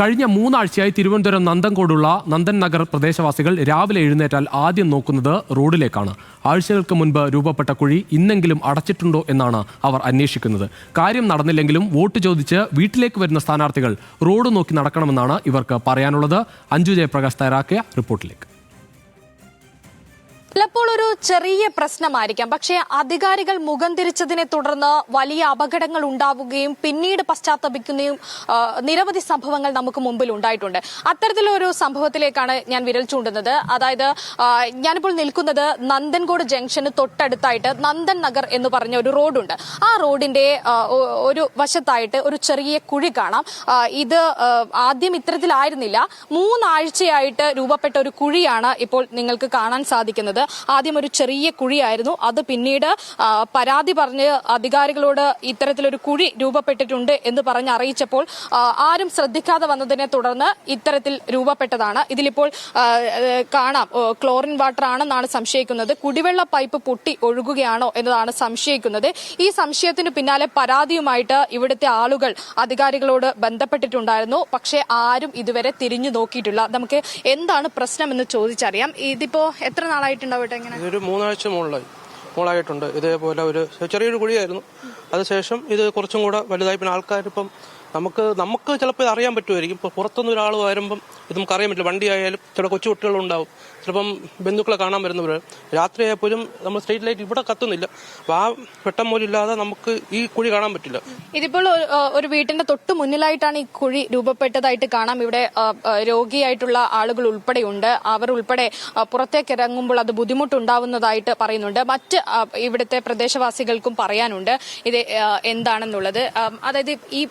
കഴിഞ്ഞ മൂന്നാഴ്ചയായി തിരുവനന്തപുരം നന്ദൻകോടുള്ള നന്ദൻ നഗർ പ്രദേശവാസികൾ രാവിലെ എഴുന്നേറ്റാൽ ആദ്യം നോക്കുന്നത് റോഡിലേക്കാണ്. ആഴ്ചകൾക്ക് മുൻപ് രൂപപ്പെട്ട കുഴി ഇന്നെങ്കിലും അടച്ചിട്ടുണ്ടോ എന്നാണ് അവർ അന്വേഷിക്കുന്നത്. കാര്യം നടന്നില്ലെങ്കിലും വോട്ട് ചോദിച്ച് വീട്ടിലേക്ക് വരുന്ന സ്ഥാനാർത്ഥികൾ റോഡ് നോക്കി നടക്കണമെന്നാണ് ഇവർക്ക് പറയാനുള്ളത്. അഞ്ജു ജയപ്രകാശ് തയ്യാറാക്കിയ റിപ്പോർട്ടിലേക്ക്. ചെറിയ പ്രശ്നമായിരിക്കാം. പക്ഷേ അധികാരികൾ മുഖം തിരിച്ചതിനെ തുടർന്ന് വലിയ അപകടങ്ങൾ ഉണ്ടാവുകയും പിന്നീട് പശ്ചാത്തപിക്കുകയും നിരവധി സംഭവങ്ങൾ നമുക്ക് മുമ്പിൽ ഉണ്ടായിട്ടുണ്ട്. അത്തരത്തിലൊരു സംഭവത്തിലേക്കാണ് ഞാൻ വിരൽ ചൂണ്ടുന്നത്. അതായത് ഞാനിപ്പോൾ നിൽക്കുന്നത് നന്ദൻകോട് ജംഗ്ഷന് തൊട്ടടുത്തായിട്ട് നന്ദൻ നഗർ എന്ന് പറഞ്ഞ ഒരു റോഡുണ്ട്. ആ റോഡിന്റെ ഒരു വശത്തായിട്ട് ഒരു ചെറിയ കുഴി കാണാം. ഇത് ആദ്യം ഇത്തരത്തിലായിരുന്നില്ല. മൂന്നാഴ്ചയായിട്ട് രൂപപ്പെട്ട ഒരു കുഴിയാണ് ഇപ്പോൾ നിങ്ങൾക്ക് കാണാൻ സാധിക്കുന്നത്. ആദ്യം ഒരു ചെറിയ കുഴിയായിരുന്നു. അത് പിന്നീട് പരാതി പറഞ്ഞ് അധികാരികളോട് ഇത്തരത്തിലൊരു കുഴി രൂപപ്പെട്ടിട്ടുണ്ട് എന്ന് പറഞ്ഞ് അറിയിച്ചപ്പോൾ ആരും ശ്രദ്ധിക്കാതെ വന്നതിനെ തുടർന്ന് ഇത്തരത്തിൽ രൂപപ്പെട്ടതാണ്. ഇതിലിപ്പോൾ കാണാം. ക്ലോറിൻ വാട്ടർ ആണെന്നാണ് സംശയിക്കുന്നത്. കുടിവെള്ള പൈപ്പ് പൊട്ടി ഒഴുകുകയാണോ എന്നതാണ് സംശയിക്കുന്നത്. ഈ സംശയത്തിന് പിന്നാലെ പരാതിയുമായിട്ട് ഇവിടുത്തെ ആളുകൾ അധികാരികളോട് ബന്ധപ്പെട്ടിട്ടുണ്ടായിരുന്നു. പക്ഷേ ആരും ഇതുവരെ തിരിഞ്ഞു നോക്കിയിട്ടില്ല. നമുക്ക് എന്താണ് പ്രശ്നം എന്ന് ചോദിച്ചറിയാം. ഇതിപ്പോ എത്ര നാളായിട്ടുണ്ടാവട്ടെ ഇങ്ങനെ? ഇതൊരു മൂന്നാഴ്ച മുകളിലായി മുകളായിട്ടുണ്ട്. ഇതേപോലെ ഒരു ചെറിയൊരു കുഴിയായിരുന്നു. അതിനുശേഷം ഇത് കുറച്ചും കൂടെ വലുതായി. പിന്നെ ആൾക്കാരിപ്പം നമുക്ക് നമുക്ക് ചിലപ്പോൾ അറിയാൻ പറ്റുമായിരിക്കും. ഇപ്പോൾ പുറത്തുനിന്ന് ഒരാൾ വരുമ്പം ഇത് നമുക്ക് അറിയാൻ പറ്റില്ല. വണ്ടി ആയാലും ചില കൊച്ചു കുട്ടികളുണ്ടാവും. ചിലപ്പം ബന്ധുക്കളെ കാണാൻ വരുന്നവർ രാത്രി ആയപ്പോഴും നമ്മൾ സ്ട്രീറ്റ് ലൈറ്റ് ഇവിടെ കത്തുന്നില്ല. അപ്പോൾ ആ വെട്ടം പോലും ഇല്ലാതെ നമുക്ക് ഈ കുഴി കാണാൻ പറ്റില്ല. ഇതിപ്പോൾ ഒരു, വീട്ടിന്റെ തൊട്ട് മുന്നിലായിട്ടാണ് ഈ കുഴി രൂപപ്പെട്ടതായിട്ട് കാണാം. ഇവിടെ രോഗിയായിട്ടുള്ള ആളുകൾ ഉൾപ്പെടെയുണ്ട്. അവർ ഉൾപ്പെടെ പുറത്തേക്ക് ഇറങ്ങുമ്പോൾ അത് ബുദ്ധിമുട്ടുണ്ടാവുന്നതായിട്ട് പറയുന്നുണ്ട്. മറ്റ് ഇവിടുത്തെ പ്രദേശവാസികൾക്കും പറയാനുണ്ട് ഇത് എന്താണെന്നുള്ളത്. അതായത് ഈ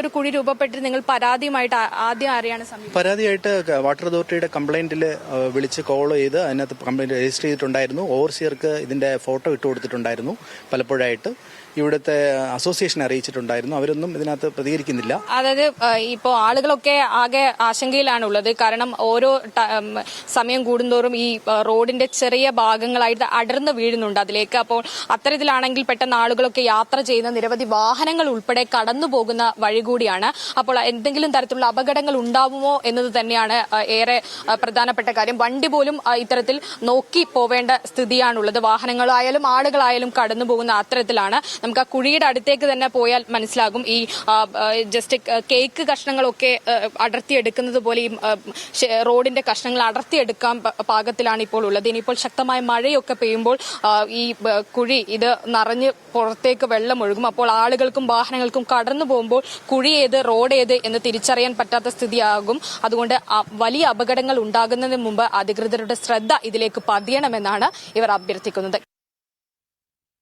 ഇത്തരത്തിലൊരു കുഴി രൂപപ്പെട്ടിട്ട് നിങ്ങൾ പരാതിയുമായിട്ട് ആദ്യം ആരെയാണ് പരാതിയായിട്ട് വാട്ടർ അതോറിറ്റിയുടെ കംപ്ലൈന്റിൽ വിളിച്ച് കോൾ ചെയ്ത് അതിനകത്ത് കംപ്ലൈന്റ് രജിസ്റ്റർ ചെയ്തിട്ടുണ്ടായിരുന്നു. ഓവർസിയർക്ക് ഇതിന്റെ ഫോട്ടോ ഇട്ട് കൊടുത്തിട്ടുണ്ടായിരുന്നു പലപ്പോഴായിട്ട്. ഇവിടുത്തെ അസോസിയേഷൻ അറിയിച്ചിട്ടുണ്ടായിരുന്നു. അവരൊന്നും ഇതിനകത്ത് പ്രതികരിക്കുന്നില്ല. അതായത് ഇപ്പോൾ ആളുകളൊക്കെ ആകെ ആശങ്കയിലാണുള്ളത്. കാരണം ഓരോ സമയം കൂടുന്തോറും ഈ റോഡിന്റെ ചെറിയ ഭാഗങ്ങളായിട്ട് അടർന്ന് വീഴുന്നുണ്ട് അതിലേക്ക്. അപ്പോൾ അത്തരത്തിലാണെങ്കിൽ പെട്ടെന്ന് ആളുകളൊക്കെ യാത്ര ചെയ്യുന്ന നിരവധി വാഹനങ്ങൾ ഉൾപ്പെടെ കടന്നു പോകുന്ന വഴി കൂടിയാണ്. അപ്പോൾ എന്തെങ്കിലും തരത്തിലുള്ള അപകടങ്ങൾ ഉണ്ടാവുമോ എന്നത് തന്നെയാണ് ഏറെ പ്രധാനപ്പെട്ട കാര്യം. വണ്ടി പോലും ഇത്തരത്തിൽ നോക്കി പോവേണ്ട സ്ഥിതിയാണുള്ളത്. വാഹനങ്ങളായാലും ആളുകളായാലും കടന്നു പോകുന്ന അത്തരത്തിലാണ്. നമുക്ക് ആ കുഴിയുടെ അടുത്തേക്ക് തന്നെ പോയാൽ മനസ്സിലാകും. ഈ ജസ്റ്റ് കേക്ക് കഷ്ണങ്ങളൊക്കെ അടർത്തിയെടുക്കുന്നത് പോലെ ഈ റോഡിന്റെ കഷ്ണങ്ങൾ അടർത്തിയെടുക്കാൻ പാകത്തിലാണ് ഇപ്പോൾ ഉള്ളത്. ഇനിയിപ്പോൾ ശക്തമായ മഴയൊക്കെ പെയ്യുമ്പോൾ ഈ കുഴി ഇത് നിറഞ്ഞ് പുറത്തേക്ക് വെള്ളം ഒഴുകും. അപ്പോൾ ആളുകൾക്കും വാഹനങ്ങൾക്കും കടന്നു പോകുമ്പോൾ കുഴി ഏത് റോഡ് ഏത് എന്ന് തിരിച്ചറിയാൻ പറ്റാത്ത സ്ഥിതിയാകും. അതുകൊണ്ട് വലിയ അപകടങ്ങൾ ഉണ്ടാകുന്നതിന് മുമ്പ് അധികൃതരുടെ ശ്രദ്ധ ഇതിലേക്ക് പതിയണമെന്നാണ് ഇവർ അഭ്യർത്ഥിക്കുന്നത്.